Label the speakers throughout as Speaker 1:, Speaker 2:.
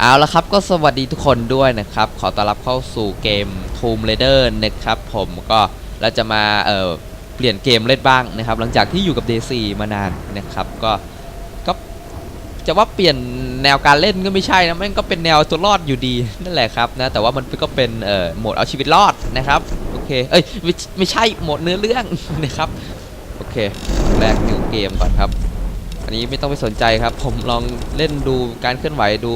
Speaker 1: เอาละครับก็สวัสดีทุกคนด้วยนะครับ ขอต้อนรับเข้าสู่เกม Tomb Raider นะครับผมก็เราจะมาเอ่อเปลี่ยนเกมเล่นบ้างนะครับ หลังจากที่อยู่กับ D4 มานานนะครับ ก็ก็จะว่าเปลี่ยน แนวการเล่นก็ไม่ใช่นะมันก็เป็นแนวตัวรอดอยู่ดีนั่นแหละครับนะแต่ว่ามันก็เป็นเอ่อโหมดเอาชีวิตรอดนะครับโอเคเอ้ยไม่ไม่ใช่โหมดเนื้อเรื่องนะครับโอเคแรกนิวเกมก่อนครับอันนี้ไม่ต้องไปสนใจครับ ผมลองเล่นดูการเคลื่อนไหวดู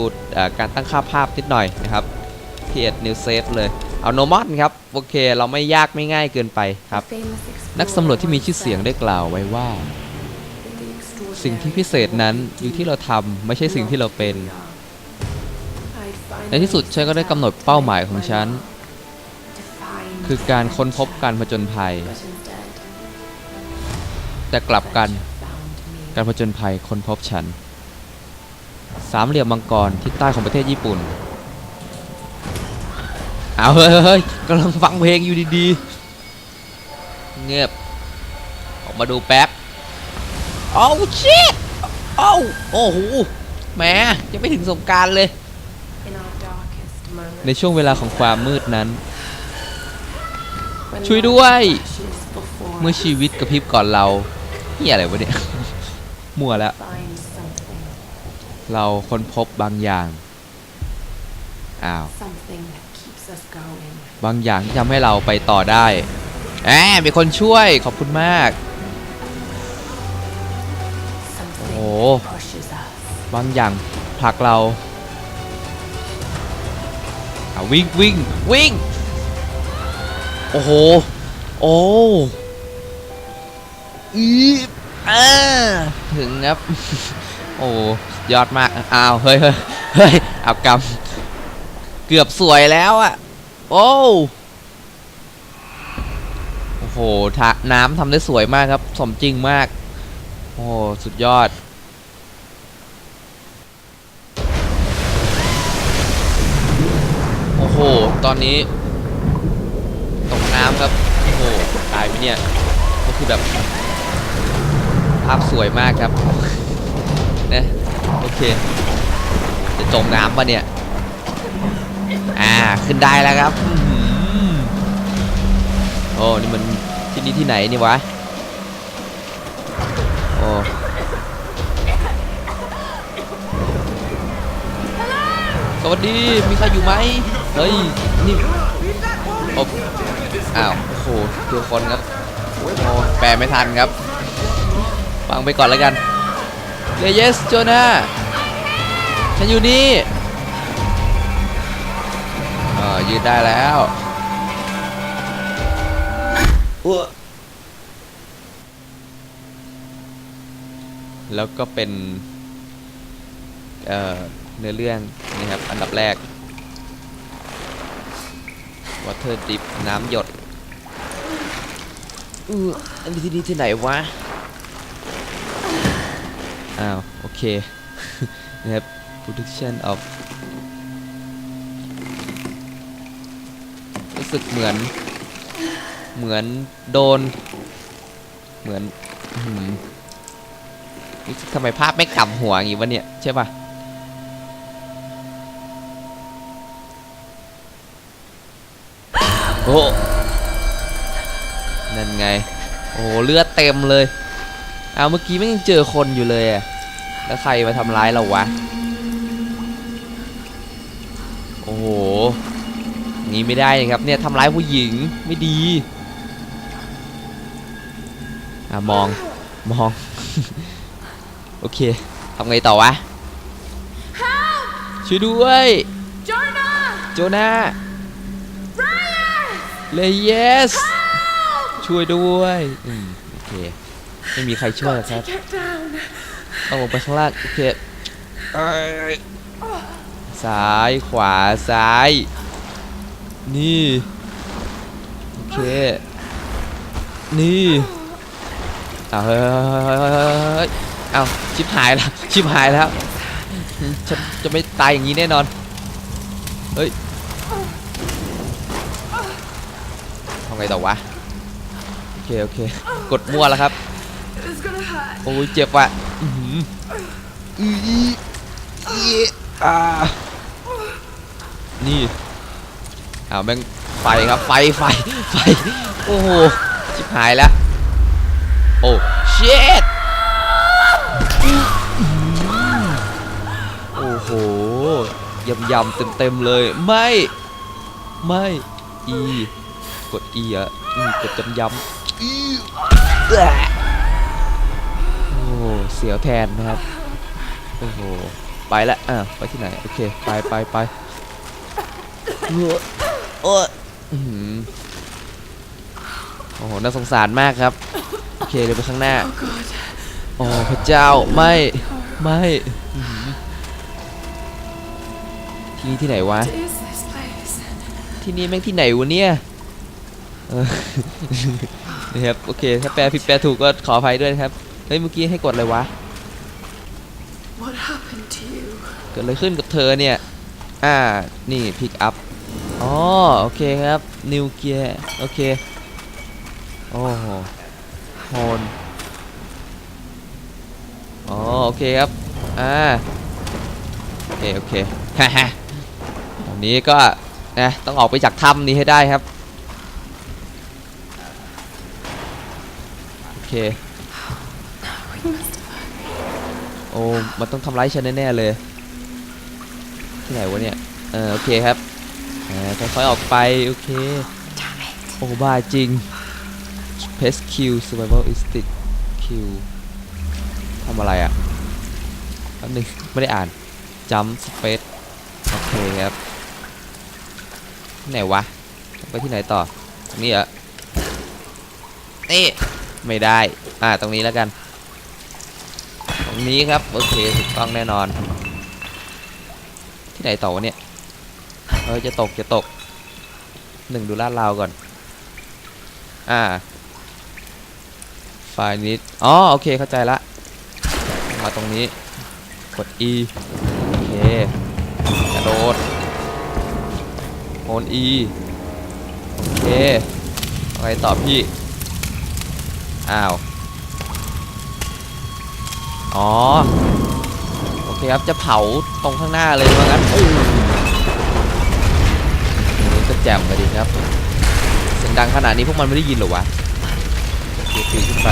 Speaker 1: การตั้งค่าภาพนิดหน่อยนะครับที่เอ็ดนิวเซฟเลยเอาโนมอนครับโอเค เราไม่ยากไม่ง่ายเกินไปครับ นักสำรวจที่มีชื่อเสียงได้กล่าวไว้ว่า สิ่งที่พิเศษนั้นอยู่ที่เราทำไม่ใช่สิ่งที่เราเป็น ในที่สุดฉันก็ได้กำหนดเป้าหมายของฉัน คือการค้นพบการผจญภัย แต่กลับกันการผจญภัยค้นพบฉัน สามเหลี่ยมมังกรทิศใต้ของประเทศญี่ปุ่น เอาเฮ้ยเฮ้ยเฮ้ยกำลังฟังเพลงอยู่ดีๆ เงียบ ออกมาดูแป๊บ โอ้ชิตโอ้โอ้โหแหมยังไม่ถึงสงกรารเลย ในช่วงเวลาของความมืดนั้น ช่วยด้วย เมื่อชีวิตกระพริบก่อนเราเฮียอะไรวะเนี่ย มั่วแล้ว เราค้นพบบางอย่าง อ้าว บางอย่างที่ทำให้เราไปต่อได้แหมมีคนช่วยขอบคุณมาก บางอย่างผลักเราอะวิ่งวิ่งวิ่ง โอ้โห โอ้อีอ่าถึงครับ โอ้ยอดมาก อ้าว เฮ้ยเฮ้ยเฮ้ยเอากำเกือบสวยแล้วอะโอ้โอ้โหน้ำทำได้สวยมากครับ สมจริงมาก โอ้ สุดยอด โอ้โห ตอนนี้ตกน้ำครับ โอ้โหตายไปเนี่ย ก็คือแบบ ภาพสวยมากครับ นะ โอเค จะจมน้ำปะเนี่ย อ่า ขึ้นได้แล้วครับโอ้นี่มันที่นี่ที่ไหนนี่วะ โอ้สวัสดี มีใครอยู่ไหม เฮ้ย นี่โอ้อ้าว โอ้โหเจอคนครับโอ้แปลไม่ทันครับ ฟังไปก่อนแล้วกันเยสโจนาฉันอยู่นี่เออยืดได้แล้วอ้วแล้วก็เป็น เอ่อเนื้อเรื่องนี่ครับ อันดับแรก water dip น้ำหยดอืออันนี้ที่นี่ที่ไหนวะ อ้าว โอเค นะครับ production of รู้สึกเหมือน เหมือนโดน เหมือนอื้อหือรู้สึกทำไมภาพไม่กลับหัวอย่างงี้วะเนี่ย ใช่ปะ โอ้นั่นไง โอ้โหเลือดเต็มเลยเอาเมื่อกี้ไม่ยังเจอคนอยู่เลยอะแล้วใครมาทำร้ายเราวะ โอ้โหอย่างนี้ไม่ได้นะครับเนี่ยทำร้ายผู้หญิงไม่ดีอะมองมอง โอเคทำไงต่อวะ ช่วยด้วย โจนาเลย เลยสช่วยด้วยอืมโอเคไม่มีใครช่วยหรอกครับต้องลงไปข้างล่างโอเคเอ้ยซ้ายขวาซ้าย นี่ โอเค นี่เอาเฮ้ยเฮ้ยเฮ้ยเฮ้ยเฮ้ยเอาชิบหายแล้วชิบหายแล้วฉันจะไม่ตายอย่างนี้แน่นอน เฮ้ยทำไงต่อวะ โอเค โอเค กดมั่วแล้วครับ
Speaker 2: It's gonna hurt.
Speaker 1: โอ้ยเจ็บว่ะอื้อหืออีอีอีอ่านี่อ้าวแม่งไฟครับ ไฟ ไฟ ไฟ โอ้โห ชิบหายแล้ว โอ้เช็ดโอ้โหยำยำเต็มเต็มๆเลย ไม่ ไม่ อี กด E อะอืมกดจำยำอีแอะโอ้โหเสียวแทนนะครับ โอ้โห ไปละอะไปที่ไหน โอเค ไปไปไปเออเอออื้อหือโอ้โห น่าสงสารมากครับ โอเคเดี๋ยวไปข้างหน้า
Speaker 2: Oh god.
Speaker 1: โอ้พระเจ้า ไม่ ไม่อื้อหือที่นี่ที่ไหนวะ
Speaker 2: What is this place?
Speaker 1: ที่นี่แม่งที่ไหนวะเนี่ย เออนี่ครับโอเค ถ้าแปลผิดแปลถูกก็ขออภัยด้วยนะครับ เฮ้ย เมื่อกี้ให้กดอะไรวะ
Speaker 2: What happened to you?
Speaker 1: เกิดอะไรขึ้นกับเธอเนี่ย อ่า นี่พิกอัพ อ๋อ โอเคครับ นิวเกียร์ โอเค โอ้โหโฮนอ๋อ โอเคครับ อ่า โอเค โอเคฮ่าฮ่าตอนนี้ก็นะต้องออกไปจากถ้ำนี้ให้ได้ครับ โอเค
Speaker 2: We must
Speaker 1: โอ้ มันต้องทำร้ายฉันแน่ๆเลย ที่ไหนวะเนี่ย เออโอเคครับอ่าค่อยๆออกไป โอเค
Speaker 2: damn it.
Speaker 1: โอ้บ้าจริง Pest Kill Survival Instinct Kill ทำอะไรอะแป๊บนึงไม่ได้อ่าน Jump Space โอเคครับที่ไหนวะ ไปที่ไหนต่อตรงนี้เหรอนี่ ไม่ได้ อ่า ตรงนี้แล้วกัน ตรงนี้ครับ โอเคถูกต้องแน่นอน ที่ไหนต่อวะเนี่ย เออ จะตก จะตก หนึ่งดูลาดราวก่อน อ่าไฟล์นี้อ๋อ โอเค เข้าใจละ มาตรงนี้ กด E โอเค กระโดดโอน E โอเคอะไรต่อพี่ อ้าว อ๋อ โอเคครับ จะเผาตรงข้างหน้าเลยว่างั้นโอ้นี่ก็แจ่มไปดีครับ เสียงดังขนาดนี้พวกมันไม่ได้ยินหรอวะปีนขึ้นไป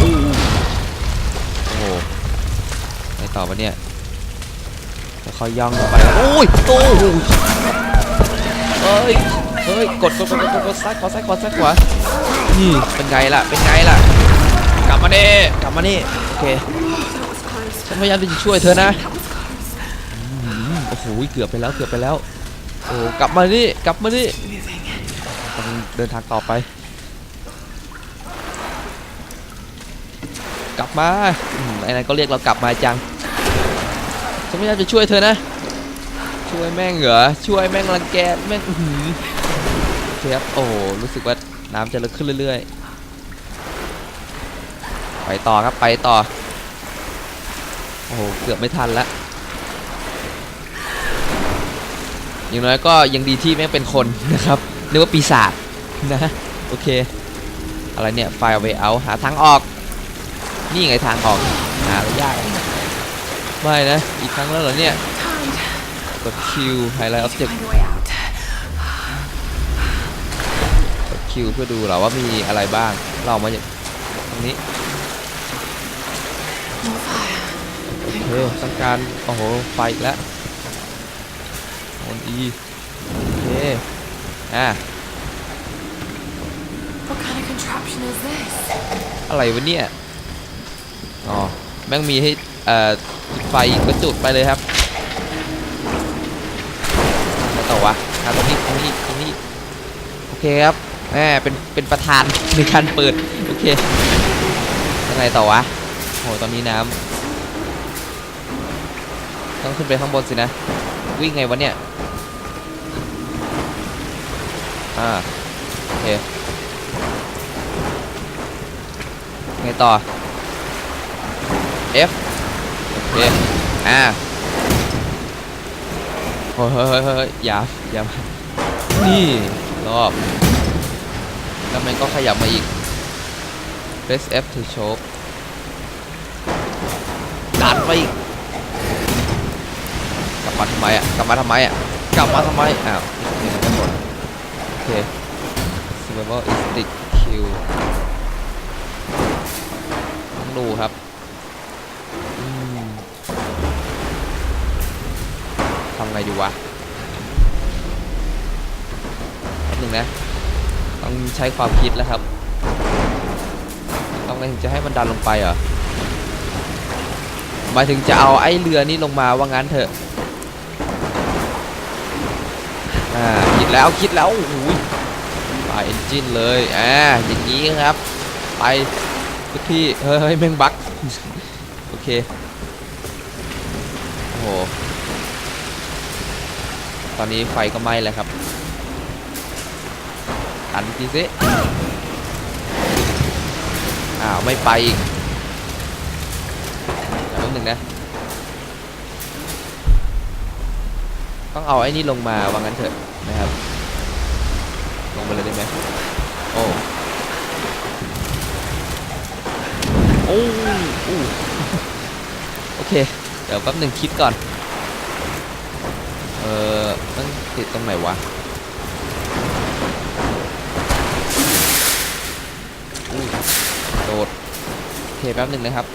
Speaker 1: อู้โอ้โหไงต่อวะเนี่ยจะค่อยย่องเข้าไปโอ้ยโอ้โหเอ้ย เฮ้ยกดกดกดกดกดซ้ายขวาซ้ายขวาซ้ายขวา นี่เป็นไงล่ะ เป็นไงล่ะ กลับมาเน่กลับมานี่ โอเค ฉันพยายามจะช่วยเธอนะอืมโอ้โห เกือบไปแล้ว เกือบไปแล้ว โอ้ กลับมานี่ กลับมานี่ต้องเดินทางต่อไป กลับมาอืมไอ้นั่นก็เรียกเรากลับมาจัง ฉันพยายามจะช่วยเธอนะ ช่วยแม่งเหรอ ช่วยแม่งรังแกแม่งอื้อหือโอเคครับโอ้โหรู้สึกว่า น้ำจะลึกขึ้นเรื่อยๆ ไปต่อครับไปต่อ โอ้โห เกือบไม่ทันละอย่างน้อยก็ยังดีที่แม่งเป็นคนนะครับนึกว่าปีศาจนะ โอเค อะไรเนี่ยไฟล์เวเอาหาทางออก นี่ไงทางออกหาอะไรยากไม่นะ อีกครั้งแล้วเหรอเนี่ยกด Q Highlight Object
Speaker 2: Find a way out.
Speaker 1: ก ด Q เพื่อดูเหรอว่ามีอะไรบ้าง เรามาจากตรงนี้
Speaker 2: More fire.
Speaker 1: โอเคต้องการ โอ้โห ไฟอีกแล้วโอนอีโอเคอะ
Speaker 2: What kind of contraption is this?
Speaker 1: อะไรวะเนี่ย อ๋อ แม่งมีให้เอ่อจุดไฟก็จุดไปเลยครับแล้วต่อวะอะตรงนี้ตรงนี้ตรงนี้ โอเคครับ แหมเป็นเป็นประธานในการเปิดโอเคยังไงต่อวะโหตอนนี้น้ำต้องขึ้นไปข้างบนสินะ วิ่งไงวะเนี่ยอ่าโอเคไงต่อ F โอเคอ่าฮ้เฮ้ยเฮ้ยเฮ้ยอย่าอย่ามานี่รอบ แล้วมันก็ขยับมาอีก press F to choke ดันไปอีก กลับมาทำไมอะ กลับมาทำไมอะ กลับมาทำไม อ้าวนี่มันก็หมดโอเค survival instinct kill ต้องดูครับทำไงดีวะหนึงนะ ต้องใช้ความคิดแล้วครับต้องไงถึงจะให้มันดันลงไปเหรอหมายถึงจะเอาไอ้เรือนี้ลงมาว่างั้นเถอะอ่าคิดแล้วคิดแล้วโอ้โหปเอนจินเลยอ่าอย่างนี้ครับ ไปทุกที่เฮ้ยเฮ้ยแมงบักโอเคโอ้โหตอนนี้ไฟก็ไหม้แล้วครับ ตันทีสิอ้าวไม่ไปอีกเดี๋ยวแป๊บหนึงนะ ต้องเอาไอ้นี่ลงมาวางั้นเถอะนะครับ ลงไปเลยได้ไหมโอ้โอ้อู้โอเค เดี๋ยวแป๊บหนึ่งคิดก่อน เออต้องติดตรงไหนวะอู้โดด โอ เคแป๊บหนึ่งนะครับ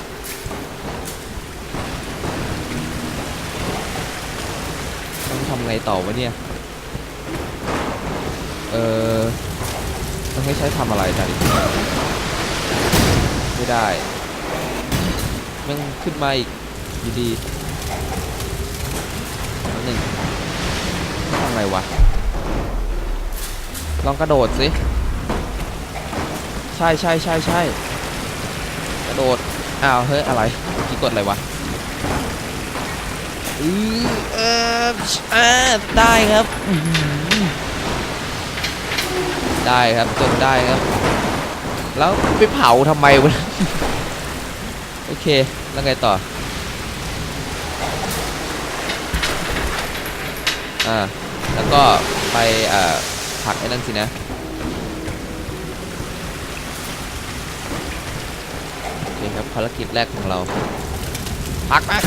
Speaker 1: ต้องทำไงต่อวะเนี่ย เออต้องให้ใช้ทำอะไรกันดิไม่ได้มันขึ้นมาอีกอยู่ดีนิดหนึ่งทำไงวะ ลองกระโดดสิ ใช่ใช่ใช่ใช่กระ โดด อ้าว เฮ้ย อะไรกี้กดอะไรวะอือเอออ่าได้ครับ ได้ครับจนได้ครับ แล้วไปเผาทำไมวะ โอเค แล้วไงต่อ อ่า แล้วก็ไปอ่าผักไอ้นั่นสินะับภารกิจแรกของเราผลักนะ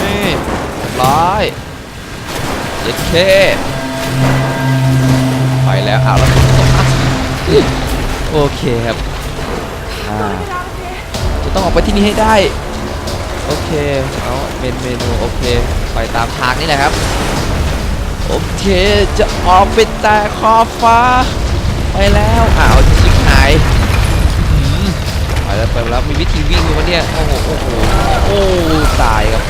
Speaker 1: นี่เรียบร้อยเย็ดเคไปแล้วอ้าวแล้วโอเคครับอ่าจะต้องออกไปที่นี่ให้ได้ โอเคเอาเป็นเมนูโอเคไปตามทางนี่แหละครับ โอเคจะออกไปแต่ขอบฟ้า ไปแล้วอ้าวจะชิบหาย ไปแล้วไปแล้วมีวิธีวิ่งอยู่วะเนี่ยโอ้โหโอ้โหโอ้ตายครับ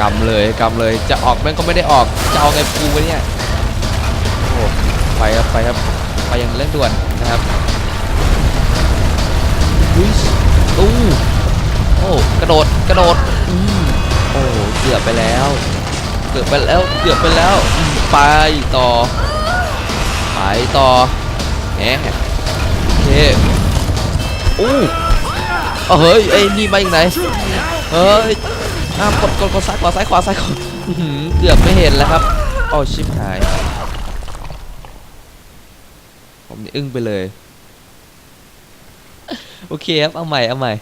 Speaker 1: กำเลยกำเลยจะออกแม่งก็ไม่ได้ออกจะเอาไงปูวะเนี่ยโอ้ไปครับไปครับไปอย่างเร่งด่วนนะครับอุ้ยตู้โอ้กระโดดกระโดดอืมโอ้เกือบไปแล้ว เกือบไปแล้วเกือบไปแล้วไปต่อไปต่อแหมโอเค อู้เอาเฮ้ยไอ้นี่มาอีกไหนเฮ้ยอ้าวกดกดกดซ้ายขวาซ้ายขวาซ้ายขวาเกือบไม่เห็นแล้วครับโอ้ชิบหาย ผมนี่อึ้งไปเลย โอเคครับ เอาใหม่เอาใหม่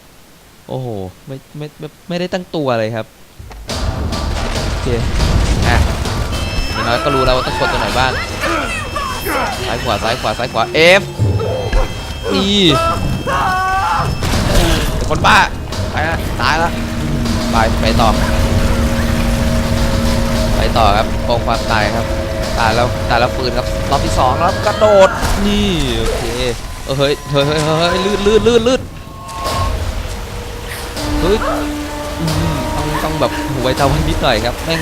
Speaker 1: โอ้โหไม่ไม่ไม่ไม่ได้ตั้งตัวเลยครับ โอเค อะอย่างน้อยก็รู้แล้วว่าต้องกดตัวไหนบ้าง ซ้ายขวาซ้ายขวาซ้ายขวา F นี่เดี๋ยว คนบ้าไปละตายละไปไปต่อ ไปต่อครับกองความตายครับตายแล้วตายแล้วปืนครับรอบที่สองแล้วกระโดดนี่โอเคเฮ้ยเฮ้ยเฮ้ยเฮ้ยลื่นลื่นลื่นลื่นเฮ้ยต้องต้องแบบหัวใจไว้นิดหน่อยครับแม่ง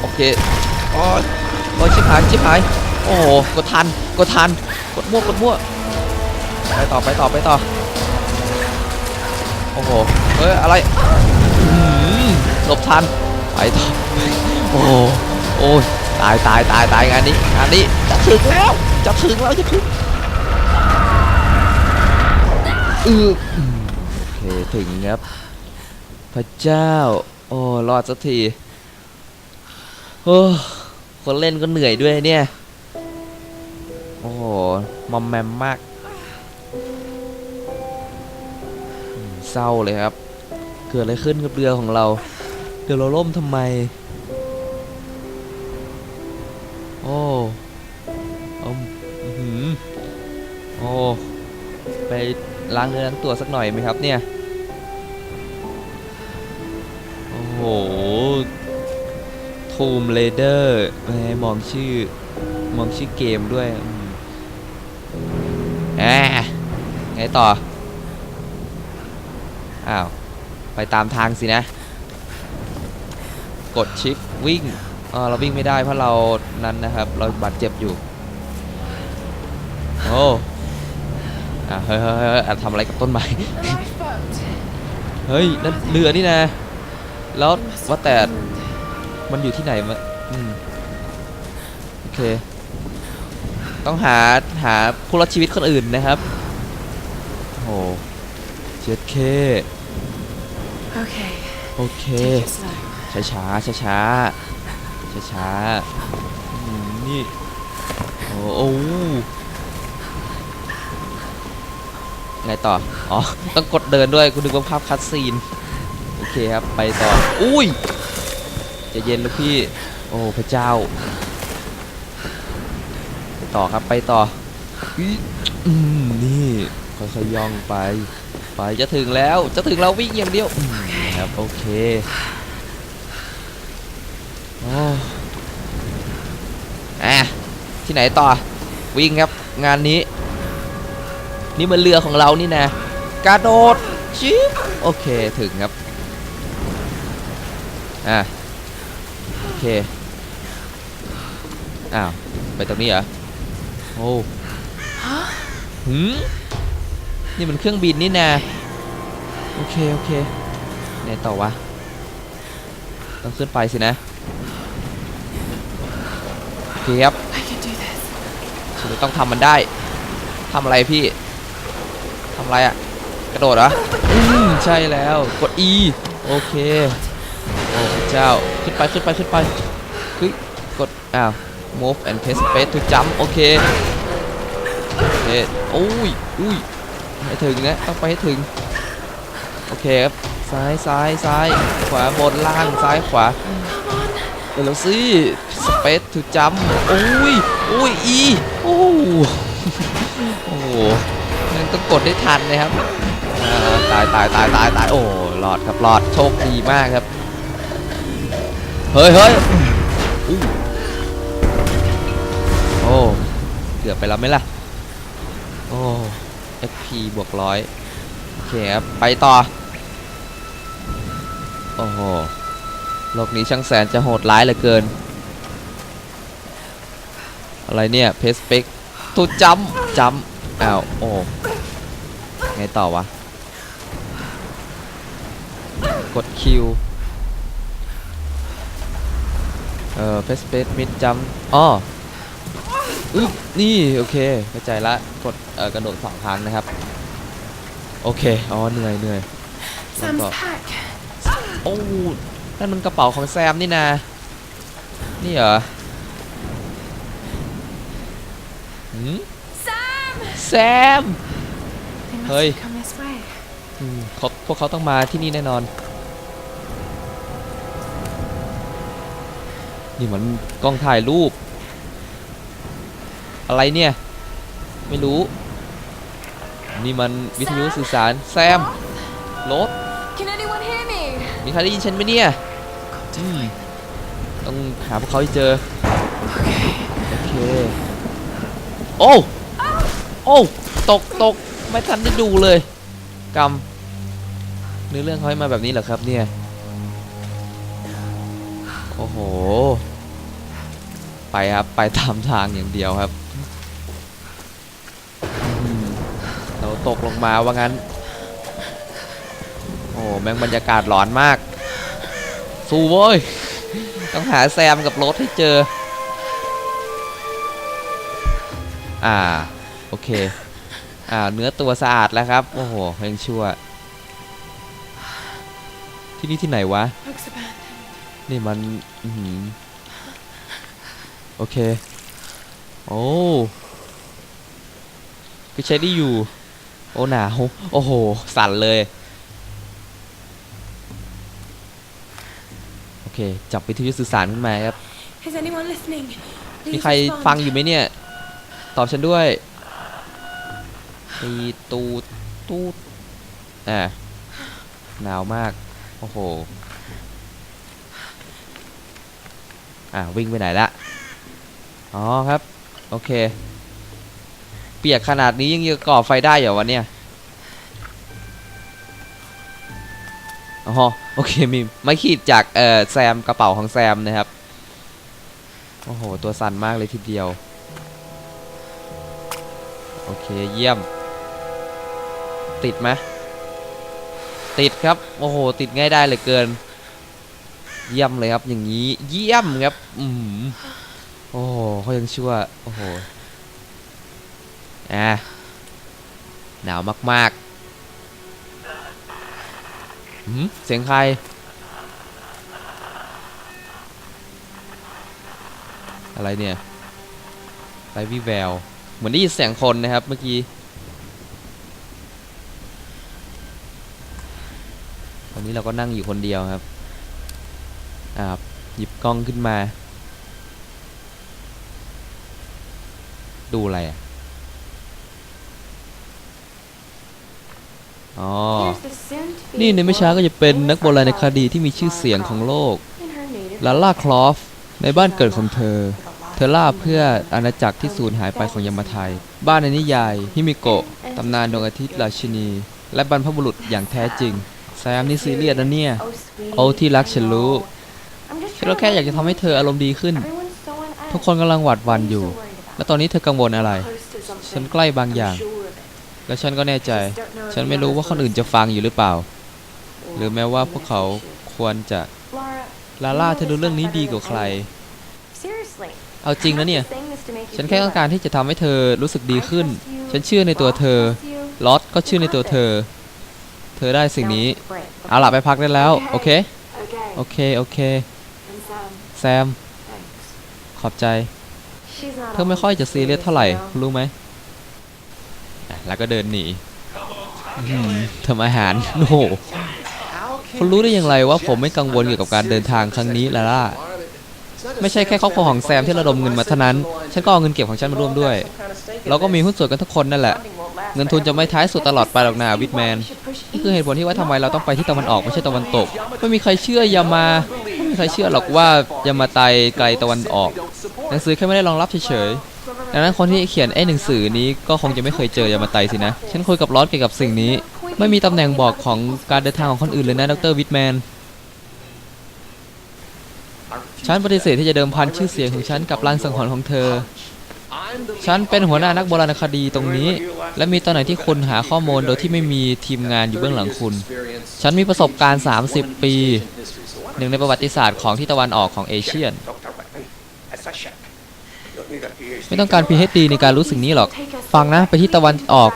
Speaker 1: โอเคโอ้ยโอ้ยชิบหายชิบหายโอ้โหกดทันกดทันกดมั่วกดมั่วไปต่อไปต่อไปต่อ โอ้โหเฮ้ยอะไรหลบทันไปต่อโอ้โหโอ้ยตายตายตายตายงานนี้งานนี้จะถึงแล้วจะถึงแล้วจะถึงอือโอเคถึงครับพระเจ้า โอ้รอดสักทีโอ้คนเล่นก็เหนื่อยด้วยเนี่ย โอ้โหมอมแมมมาก เศร้าเลยครับ เกิดอะไรขึ้นกับเรือของเราเรือเราล่มทำไม โอ้อาอื้อหือโอ้ ไปล้างเนื้อล้างตัวสักหน่อยไหมครับเนี่ย โอ้โหทูมเ a เดอร์มองชื่อ มองชื่อเกมด้วยอ่าไงต่อ อ้าว ไปตามทางสินะ กดชิปวิ่งอ๋อเราวิ่งไม่ได้เพราะเรานั้นนะครับ เราบาดเจ็บอยู่ โอ้เฮ้ยเฮ้ยเฮ้ยทำอะไรกับต้นไม้ เฮ้ย นั่นเรือนี่นะ แล้วว่าแต่ มันอยู่ที่ไหนมะอืมโอเค ต้องหา หาผู้รอดชีวิตคนอื่นนะครับ โอ้เจ็ดเค โอเค
Speaker 3: take it slow.
Speaker 1: ช้าช้าช้าช้าช้าช้าๆอืมนี่ โอ้โอ้ไงต่อ อ๋อ ต้องกดเดินด้วยคุณนึกว่าภาพคัดซีน โอเคครับ ไปต่อ อุ้ยใจะเย็นลูกพี่ โอ้ พระเจ้า ไปต่อครับ ไปต่ออุ๊ยอืมนี่ค่อยๆย่องไป ไปจะถึงแล้ว จะถึงแล้ววิ่งอย่างเดียวอืมนะ ครับ โอเคโอ้อะที่ไหนต่อ วิ่งครับ งานนี้ นี่มันเรือของเรานี่นะกระโดดชิบโอเคถึงครับ อะ โอเค อ้าว ไปตรงนี้เหรอ โอ้หืมนี่มันเครื่องบินนี่นะโอเค โอเค ต่อวะ ต้องขึ้นไปสินะโอเครับฉันต้องทำมันได้ทำอะไรพี่ทำอะไรอะกระโดดเหรออืมใช่แล้วกด E โอเคโอ้เจ้าขึ้นไปขึ้นไปขึ้นไปเฮ้ยกดอ้าว move and press space to jump โอเคโอเคโอ้ยอุ้ยให้ถึงนะต้องไปให้ถึง โอเคครับ ซ้ายซ้ายซ้ายขวาบนล่างซ้ายขวาเดี๋ยวเราสิ space to jump โอ้ยอุ้ย E โอ้โหโอ้โหมันต้องกดได้ทันนะครับตายตายตายตายตายโอ้รอดครับรอดโชคดีมากครับเฮ้ยเฮ้ยอู้โอ้เกือบไปแล้วไหมล่ะโอ้ XP บวกร้อยโอเคครับไปต่อ โอ้โหโลกนี้ช่างแสนจะโหดร้ายเหลือเกิน อะไรเนี่ย เพสเปกตูจัมจัมอ้าวโอ้ไงต่อวะ กดคิวเอ่อเพสเปกมิดจัมอ้ออึ๊บนี่โอเคเข้าใจละกดเอ่อกระโดดสองครั้งนะครับ โอเค อ๋อเหนื่อยเหนื่อย
Speaker 3: Sam's
Speaker 1: got-
Speaker 3: pack.
Speaker 1: โอ้นั่นมันกระเป๋าของแซมนี่นานี่เหรอหืม
Speaker 3: Sam!
Speaker 1: แซม
Speaker 3: They must
Speaker 1: Hey.
Speaker 3: have come this way.
Speaker 1: อืมเขาพวกเขาต้องมาที่นี่แน่นอน นี่มันกล้องถ่ายรูป อะไรเนี่ย ไม่รู้ นี่มันวิทยุสื่อสารแซมรถ มีใครได้ยินฉันไหมเนี่ยต้องหาพวกเขาให้เจอ โอเค โอ้ โอ้ ตกตกไม่ทันได้ดูเลยกำเนื้อเรื่องเขาให้มาแบบนี้เหรอครับเนี่ย โอ้โห ไปครับ ไปตามทางอย่างเดียวครับ เราตกลงมาว่างั้น อ้แม่งบรรยากาศหลอนมาก สู้เว้ย ต้องหาแซมกับรถให้เจอ อ่า โอเค อ่า เนื้อตัวสะอาดแล้วครับ โอ้โหยังชั่ว ที่นี่ที่ไหนวะ นี่มัน อืโอเค โอ้ก็ใช้ได้อยู่ โอ้หนาว โอ้โห สั่นเลย เค จับวิทยุสื่อสารขึ้นมาครับ
Speaker 3: Is anyone listening?
Speaker 1: มี
Speaker 3: Please
Speaker 1: ใคร
Speaker 3: respond.
Speaker 1: ฟังอยู่ไหมเนี่ย ตอบฉันด้วยตีตูดตูดอะหนาวมาก โอ้โห อะ วิ่งไปไหนละ อ๋อครับ โอเค เปียกขนาดนี้ยังจะก่อไฟได้เหรอวะเนี่ย อ๋อโอเคมีไม้ขีดจากเอ่อแซมกระเป๋าของแซมนะครับโอ้โหตัวสั่นมากเลยทีเดียว โอเคเยี่ยม ติดไหมติดครับโอ้โหติดง่ายได้เหลือเกิน เยี่ยมเลยครับอย่างนี้เยี่ยมครับอืมโอ้โหเขายังชั่วโอ้โหอะหนาวมาก หืมเสียงใคร อะไรเนี่ยไรวิแวว เหมือนได้ยินเสียงคนนะครับเมื่อกี้ตอนนี้เราก็นั่งอยู่คนเดียวครับอ่าหยิบกล้องขึ้นมา ดูอะไรอะ อ๋อ นี่ในไม่ช้าก็จะเป็นนักโบราณคดีที่มีชื่อเสียงของโลก ลาล่าคลอฟ ในบ้านเกิดของเธอ เธอล่าเพื่ออาณาจักรที่สูญหายไปของยามาไทย บ้านในนิยาย ฮิมิโกะ ตำนานดวงอาทิตย์ราชินี และบรรพบุรุษอย่างแท้จริง แซมนี่ซีเรียสนะเนี่ย โอ้ที่รักฉันรู้ฉันแค่อยากจะทำให้เธออารมณ์ดีขึ้น ทุกคนกำลังหวาดหวั่นอยู่ และตอนนี้เธอกังวลอะไร ฉันใกล้บางอย่าง และฉันก็แน่ใจ ฉันไม่รู้ว่าคนอื่นจะฟังอยู่หรือเปล่า หรือแม้ว่าพวกเขาควรจะ
Speaker 3: Laura,
Speaker 1: ลาล่าเธอรู้เรื่องนี้ดีกว่าใคร
Speaker 3: seriously.
Speaker 1: เอาจริงนะเนี่ย
Speaker 3: I'm not just saying this to make you
Speaker 1: ฉันแค่
Speaker 3: feel
Speaker 1: ต้องการ
Speaker 3: better.
Speaker 1: ที่จะทำให้เธอรู้สึกดีขึ้น
Speaker 3: I trust you.
Speaker 1: ฉันเชื่อในตัวเธอ
Speaker 3: Boss trusts you.
Speaker 1: ลอสก็เชื่อในตัวเธอ เธอได้สิ่งนี้
Speaker 3: Now take a break, okay?
Speaker 1: เอาล่ะไปพักได้แล้ว โอเค
Speaker 3: Okay.
Speaker 1: โอเค โอเค
Speaker 3: And Sam,
Speaker 1: แซม
Speaker 3: thanks.
Speaker 1: ขอบใจ
Speaker 3: She's not
Speaker 1: เธอไม่ค่อยจะซีเรียสเท่าไหร่
Speaker 3: you know.
Speaker 1: รู้ไหมอะแล้วก็เดินหนีอืมทำอาหาร โอ้โห คุณรู้ได้อย่างไรว่าผมไม่กังวลเกี่ยวกับการเดินทางครั้งนี้ล่ะล่ะไม่ใช่แค่ครอบครัวของแซมที่ระดมเงินมาเท่านั้น ฉันก็เอาเงินเก็บของฉันมาร่วมด้วย เราก็มีหุ้นส่วนกันทุกคนนั่นแหละ เงินทุนจะไม่ท้ายสุดตลอดไปหรอกนะวิทแมน นี่คือเหตุผลที่ว่าทำไมเราต้องไปที่ตะวันออกไม่ใช่ตะวันตก ไม่มีใครเชื่อยามา ไม่มีใครเชื่อหรอกว่ายามาไตไกลตะวันออก หนังสือแค่ไม่ได้รองรับเฉยๆ ดังนั้นคนที่เขียนไอ้หนังสือนี้ก็คงจะไม่เคยเจอยามาไตสินะ ฉันคุยกับลอสเกี่ยวกับสิ่งนี้ ไม่มีตำแหน่งบอกของการเดินทางของคนอื่นเลยนะดรวิทแมน ฉันปฏิเสธที่จะเดิมพันชื่อเสียงของฉันกับลางสังหรณ์ของเธอ ฉันเป็นหัวหน้านักโบราณคดีตรงนี้ และมีตอนไหนที่คุณหาข้อมูลโดยที่ไม่มีทีมงานอยู่เบื้องหลังคุณ ฉันมีประสบการณ์ 30 ปี หนึ่งในประวัติศาสตร์ของที่ตะวันออกของเอเชียน ไม่ต้องการ PhD ในการรู้สิ่งนี้หรอก ฟังนะไปที่ตะวันออก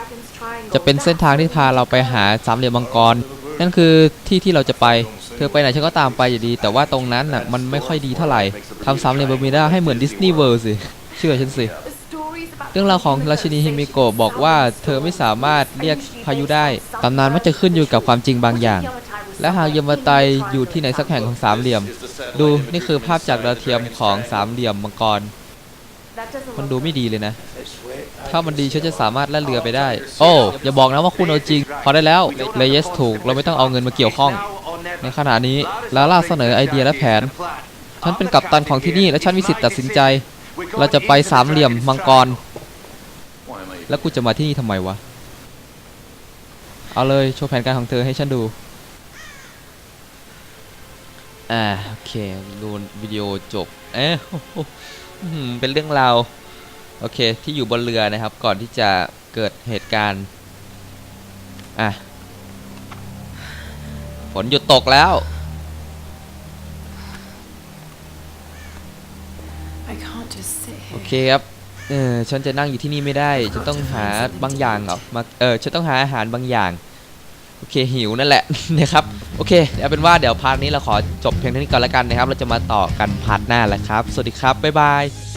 Speaker 1: จะเป็นเส้นทางที่พาเราไปหาสามเหลี่ยมมังกร นั่นคือที่ที่เราจะไป เธอไปไหนฉันก็ตามไปอยู่ดี แต่ว่าตรงนั้นน่ะมันไม่ค่อยดีเท่าไหร่ทำสามเหลี่ยมเบอร์มิวดาให้เหมือนดิสนีย์เวิลด์สิ เชื่อฉันสิ เรื่องราวของราชินีฮิมิโกะบอกว่าเธอไม่สามารถเรียกพายุได้ ตำนานมักจะขึ้นอยู่กับความจริงบางอย่าง และหากยมไตอยู่ที่ไหนสักแห่งของสามเหลี่ยม ดูนี่คือภาพจากดาวเทียมของสามเหลี่ยมมังกร มันดูไม่ดีเลยนะ ถ้ามันดีฉันจะสามารถแล่นเรือไปได้ โอ้อย่าบอกนะว่าคุณเอาจริง พอได้แล้วเลเยสถูกเราไม่ต้องเอาเงินมาเกี่ยวข้อง ในขณะนี้ลาล่าเสนอไอเดียและแผน ฉันเป็นกัปตันของที่นี่และฉันมีสิทธิ์ตัดสินใจ เราจะไปสามเหลี่ยมมังกร แล้วกูจะมาที่นี่ทำไมวะเอาเลยโชว์แผนการของเธอให้ฉันดูอ่าโอเคดูวิดีโอจบเอ๊ะโอ้โหอื้อหือเป็นเรื่องราว โอเค ที่อยู่บนเรือนะครับ ก่อนที่จะเกิดเหตุการณ์ อะ ฝนหยุดตกแล้ว
Speaker 3: I can't just sit
Speaker 1: โอ
Speaker 3: here.
Speaker 1: เคครับ เออ ฉันจะนั่งอยู่ที่นี่ไม่ได้ ฉันต้องหาบางอย่างเหรอมา เออ ฉันต้องหาอาหารบางอย่าง โอเค หิวนั่นแหละ นะครับ โอเค เอาเป็นว่าเดี๋ยวพาร์ทนี้เราขอจบเพียงเท่านี้ก่อนแล้วกันนะครับ เราจะมาต่อกันพาร์ทหน้าแหละครับ สวัสดีครับ บ๊ายบาย